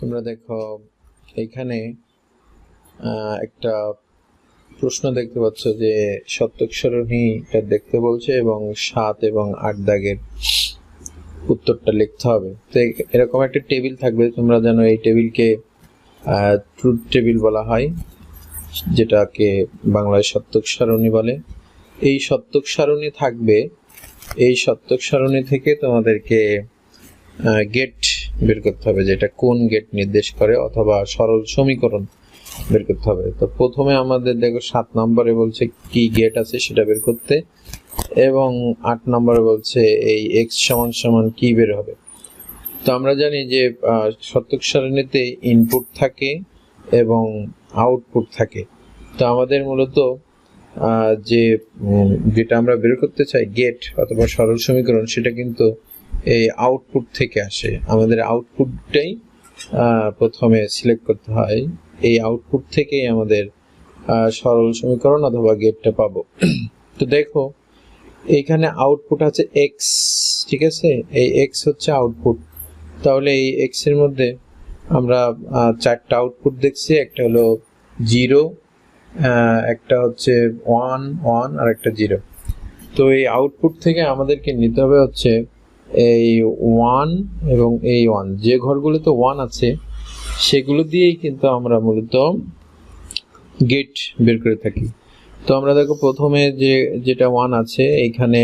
তোমরা দেখো, এখানে একটা প্রশ্ন দেখতে পাচ্ছ যে সত্যক সরণিটা দেখতে বলছে এবং সাত এবং আট দাগের উত্তরটা লিখতে হবে। তো এরকম একটা টেবিল থাকবে, তোমরা জানো এই টেবিলকে ট্রুথ টেবিল বলা হয়, যেটাকে বাংলায় সত্যক সারণী বলে। এই সত্যক সারণী থাকবে, এই সত্যক সারণী থেকে তোমাদেরকে গেট বের করতে হবে যেটা কোন গেট নির্দেশ করে অথবা সরল সমীকরণ বের করতে হবে। তো প্রথমে আমাদের দেখো সাত নম্বরে বলছে কি গেট আছে সেটা বের করতে এবং আট নম্বরে বলছে এই এক্স সমান সমান কি বের হবে। তো আমরা জানি যে সত্যক সারণীতে ইনপুট থাকে এবং আউটপুট থাকে। তো আমাদের মূলত যে যেটা আমরা বের করতে চাই গেট অথবা সরল সমীকরণ সেটা কিন্তু এই আউটপুট থেকে আসে। আমাদের আউটপুটটাই প্রথমে সিলেক্ট করতে হয়। এই আউটপুট থেকেই আমাদের সরল সমীকরণ অথবা গেটটা পাবো। তো দেখো, এইখানে আউটপুট আছে এক্স ঠিক আছে? এই এক্স হচ্ছে আউটপুট তাহলে এই এক্সের মধ্যে আমরা চারটা আউটপুট দেখছি। একটা হলো জিরো একটা হচ্ছে ওয়ান ওয়ান আর একটা জিরো তো এই আউটপুট থেকে আমাদেরকে নিতে হবে হচ্ছে এই ওয়ান এবং এই ওয়ান যে ঘরগুলোতে ওয়ান আছে, সেগুলো দিয়েই কিন্তু আমরা মূলত গেট বের করে থাকি। তো আমরা দেখো প্রথমে যে, যেটা ওয়ান আছে এইখানে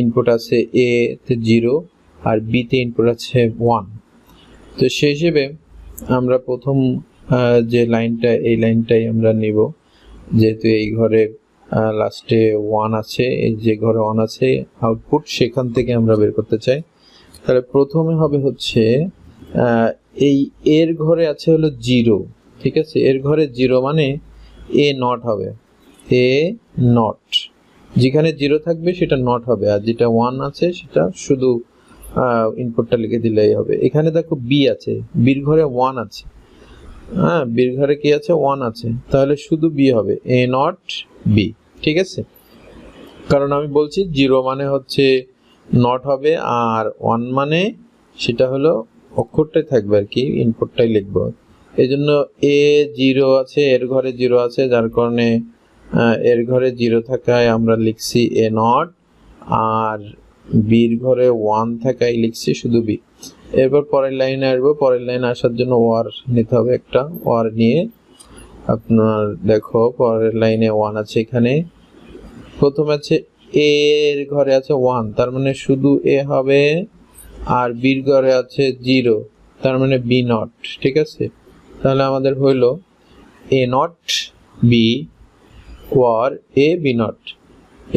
ইনপুট আছে এ তে জিরো আর বিতে ইনপুট আছে ওয়ান তো সেই হিসেবে আমরা প্রথম যে লাইনটা এই লাইনটাই আমরা নিব। যেহেতু এই ঘরে লাস্টে ওয়ান আছে যে ঘরে ওয়ান আছে আউটপুট সেখান থেকে আমরা বের করতে চাই। তাহলে প্রথমে হবে হচ্ছে এই এর ঘরে আছে হলো জিরো ঠিক আছে? এর ঘরে জিরো মানে এ নট হবে। এ নট যেখানে জিরো থাকবে সেটা নট হবে, আর যেটা ওয়ান আছে সেটা শুধু ইনপুটটা লিখে দিলেই হবে। এখানে দেখো বি আছে বির ঘরে ওয়ান আছে। হ্যাঁ বির ঘরে কি আছে? ওয়ান আছে। তাহলে শুধু বি হবে এ নট বি ঠিক আছে? কারণ আমি বলছি জিরো মানে হচ্ছে নট হবে আর ওয়ান মানে সেটা হলো অক্ষরটাই থাকবে আর কি ইনপুটটাই লিখব। এই জন্য এ জিরো আছে, এর ঘরে জিরো আছে, যার কারণে এর ঘরে জিরো থাকায় আমরা লিখছি এ নট আর বির ঘরে ওয়ান থাকায় লিখছি শুধু বি এরপর পরের লাইনে আসব, পরের লাইনে আসার জন্য ওয়ার নিতে হবে একটা ওয়ার নিয়ে আপনার দেখো, পরের লাইনে ওয়ান আছে এখানে। প্রথম আছে এ এর ঘরে আছে ওয়ান তার মানে শুধু এ হবে, আর বির ঘরে আছে জিরো তার মানে বি নট ঠিক আছে? তাহলে আমাদের হইল A not B or A B not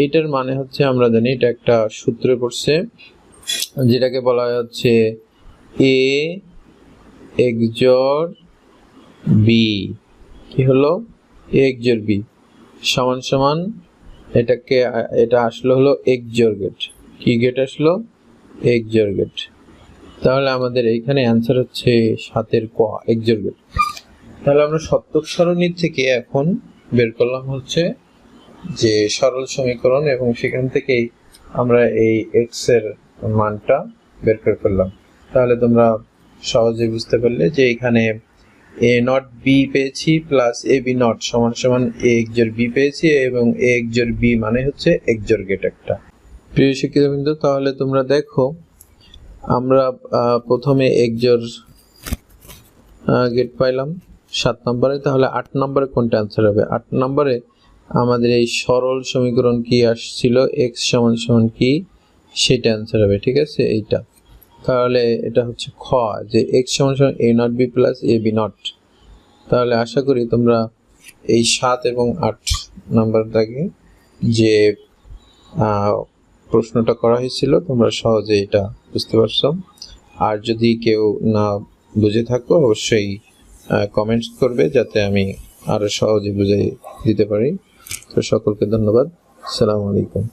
এইটার মানে হচ্ছে আমরা জানি, এটা একটা সূত্রে পড়ছে যেটাকে বলা হচ্ছে এ এক্সজর বি কি হলো? এ এক্সজর বি সমান সমান এটাকে, এটা আসলো হলো এক্সজর গেট কি গেট আসলো? এক্সজর গেট তাহলে আমাদের এইখানে অ্যান্সার হচ্ছে সাতের ক এক্সজর গেট তাহলে আমরা সপ্তক সরণির থেকে এখন বের করলাম হচ্ছে যে সরল সমীকরণ এবং সেখান থেকেই আমরা এই এক্সের মানটা বের করে ফেললাম। তাহলে তোমরা সহজে বুঝতে পারলে যে এখানে এ নট বি পেয়েছি প্লাস এ বি নট সমান সমান এ এক্সজোর বি পেয়েছি এবং এ এক্সজোর বি মানে হচ্ছে এক্সজোর গেট একটা। প্রিয় শিক্ষিতবৃন্দ তাহলে তোমরা দেখো, আমরা প্রথমে এক্সজোর গেট পাইলাম সাত নম্বরে। তাহলে আট নম্বরে কোনটা অ্যান্সার হবে? আট নম্বরে আমাদের এই সরল সমীকরণ কি আসছিল? এক্স সমান সমান কি? সেটা অ্যান্সার হবে, ঠিক আছে? এইটা। তাহলে এটা হচ্ছে খ, যে এক্স সমান সমান A not B plus A B not তাহলে আশা করি তোমরা এই সাত এবং আট নাম্বার দাগে যে প্রশ্নটা করা হয়েছিল, তোমরা সহজে এটা বুঝতে পারছ। আর যদি কেউ না বুঝে থাকো, অবশ্যই কমেন্টস করবে যাতে আমি আরও সহজে বুঝে দিতে পারি। তো সকলকে ধন্যবাদ। সালাম আলাইকুম।